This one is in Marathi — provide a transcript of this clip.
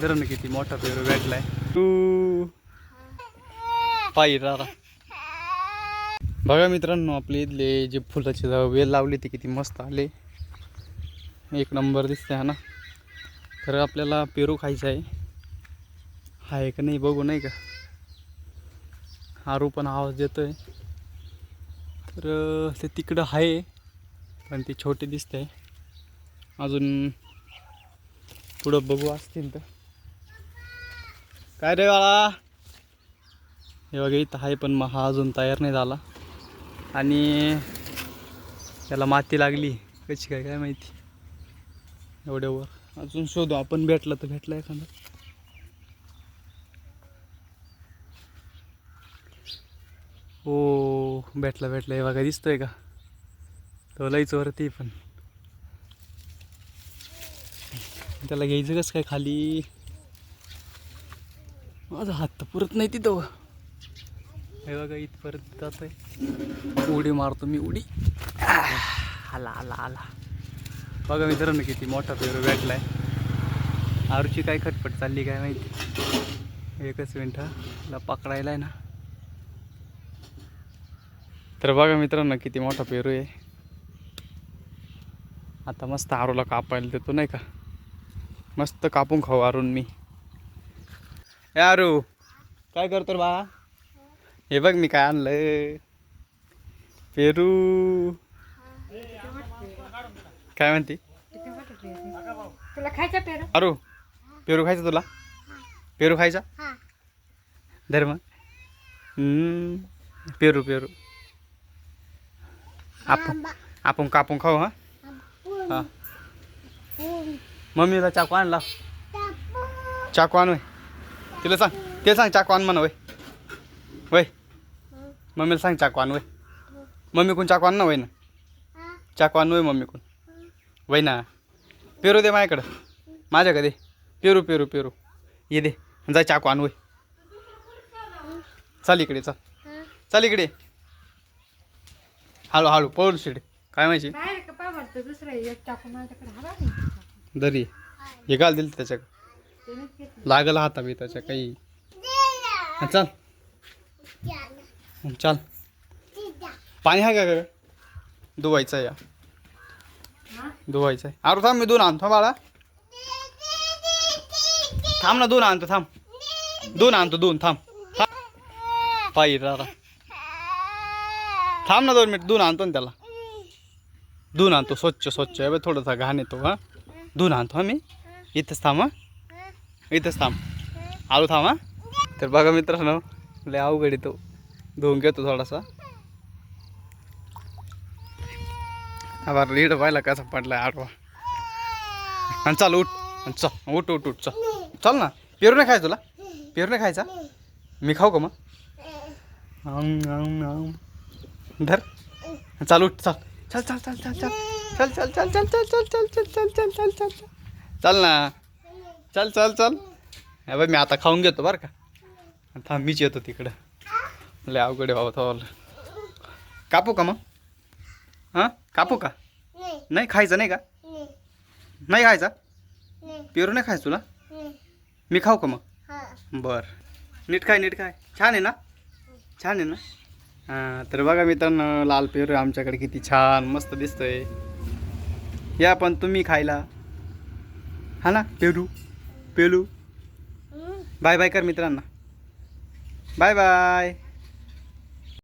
जरा ना किती मोठा पेरू भेटलाय. तू. पायी रारा बघा मित्रांनो आपले इथले जे फुलाचे वेल लावले ते किती मस्त आले. एक नंबर दिसते हा ना. तर आपल्याला पेरू खायचा आहे. आहे का नाही बघू नाही का. आरू पण आवाज देतोय. तर ते तिकडं आहे पण ते छोटे दिसते. अजून पुढं बघू असतील तर. काय रे बाळा? हे बघा इथं आहे पण मग हा अजून तयार नाही झाला. आणि त्याला माती लागली. कशी काय काय माहिती? एवढ्यावर अजून शोधू आपण भेटला तर भेटला एखादा. हो भेटला भेटला. हे बघा दिसतोय का? तो लईच वरती पण. त्याला घ्यायचं कसं काय खाली? माझा हात तर पुरत नाही तिथं हे बघा इथपर्यंत जात आहे उडी मारतो मी उडी. आह, आला आला आला. बघा मित्रांनो किती मोठा पेरू भेटलाय. आरूची काय खटपट चालली काय माहिती? एकच मिनटं ला पकडायला आहे ना. तर बघा मित्रांनो किती मोठा पेरू आहे. आता मस्त आरूला कापायला देतो नाही का? मस्त कापून खाऊ आरून मी. आरू काय करतो बा? हे बघ मी काय आणलं पेरू. काय म्हणते? तुला खायचा पेरू? अरू पेरू खायचा तुला? पेरू खायचा? धर मग. हम्म, पेरू पेरू. आपण आपण कापून खाऊ हा? हा. मम्मीला चाकू आणला चाकू. आण तिला सांग तिला सांग चाकू आण म्हणा वय. वय. मम्मीला सांग चाकू आण वय. मम्मी कोण चाकू आण ना वय ना. चाकू आण वय मम्मी कोण वय ना. पेरू दे माझ्याकडं. माझ्याकडे दे. पेरू पेरू पेरू. ये दे. जाय चाकू आण वय. चाल इकडे चाल. चाल इकडे. हळू हळू पळून शिडे. काय माहिती? दरी. हे घाल दिल त्याच्या त्यानेच घेतलं. लागल हाता मी त्याच्या काही. चल. चल. पाणी आहे का ग? धुवायचं आहे या. धुवायचं आहे. अरे थांब मी दोन आणतो बाळा. थांब ना दोन आणतो थांब. दोन आणतो दोन थांब. थांब. पायी थांब ना दोन मिनिट दोन आणतो ना त्याला. दोन आणतो स्वच्छ स्वच्छ. आहे बघ थोडासा घाण येतो हा. दोन आणतो हा मी. इथंच थांब हा. इथंच थांब आलो थांब हा तर बघा मित्रांनो लय अवघड येतो धुवून घेतो थोडासा आभार लीड पाहिला कसा पडला आडवा आणि चाल उठ आणि चल उठ उठ उठ चल चल ना पेरू नाही खायचं तुला पेरू नाही खायचा मी खाऊ का मग धर चाल उठ चल चल चल चल चल चल चल चल चल चल चल चल चल चल चल चल चल चल चल ना चल चल चल. हे बघ मी आता खाऊन घेतो बरं का. थांब मीच येतो तिकडं. लय अवघड बाबा थोडं कापू का मग? हां? कापू का? नाही. खायचं नाही का? नाही. खायचा? पेरू नाही खायचं तुला? मी खाऊ का मग? बर. नीट काय नीट काय छान आहे ना? छान आहे ना? हां तर बघा मित्रांनो लाल पेरू आमच्याकडे किती छान मस्त दिसतंय. या पण तुम्ही खायला. हा ना पेरू? पेरू बाय बाय कर मित्रांना. Bye bye.